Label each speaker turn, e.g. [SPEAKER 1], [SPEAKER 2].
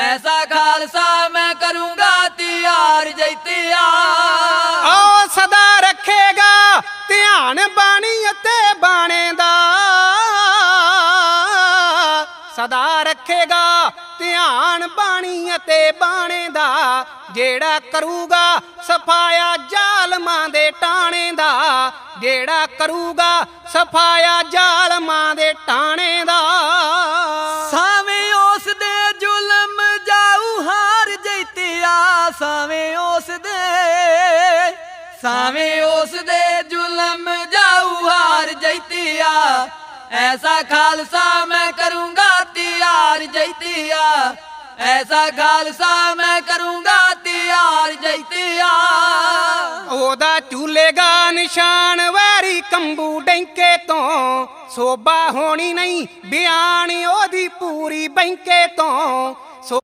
[SPEAKER 1] ਐਸਾ ਖਾਲਸਾ ਮੈਂ ਕਰੂੰਗਾ ਤਿਆਰ ਜੈਤਿਆ
[SPEAKER 2] ਓ ਸਦਾ ਰੱਖੇਗਾ ਧਿਆਨ ਬਾਣੀ ਅਤੇ ਬਾਣੇ ਦਾ। ਸਦਾ ਰੱਖੇਗਾ ਧਿਆਨ ਬਾਣੀ ਅਤੇ ਬਾਣੇ ਦਾ। ਜਿਹੜਾ ਕਰੂਗਾ ਸਫਾਇਆ ਜ਼ਾਲਮਾਂ ਦੇ ਟਾਣੇ ਦਾ। ਜਿਹੜਾ ਕਰੂਗਾ ਸਫਾਇਆ ਜ਼ਾਲਮਾਂ ਦੇ ਟਾਣੇ
[SPEAKER 1] ਸਾਵੇਂ ਉਸ ਦੇ ਸਾਵੇਂ ਉਸ ਦੇ ਜ਼ੁਲਮ ਜਾਊ ਹਾਰ ਜੈਤਿਆ। ਐਸਾ ਖਾਲਸਾ ਮੈਂ ਕਰੂੰਗਾ ਤਿਆਰ ਜੈਤਿਆ। ਐਸਾ ਖਾਲਸਾ ਮੈਂ ਕਰੂੰਗਾ ਤਿਆਰ ਜੈਤਿਆ।
[SPEAKER 2] ਉਹਦਾ ਝੂਲੇਗਾ ਨਿਸ਼ਾਨ ਵੈਰੀ ਕੰਬੂ ਡੈਂਕੇ ਤੋਂ। ਸੋਭਾ ਹੋਣੀ ਨਹੀਂ ਬਿਆਨ ਉਹਦੀ ਪੂਰੀ ਬੈਂਕੇ ਤੋਂ।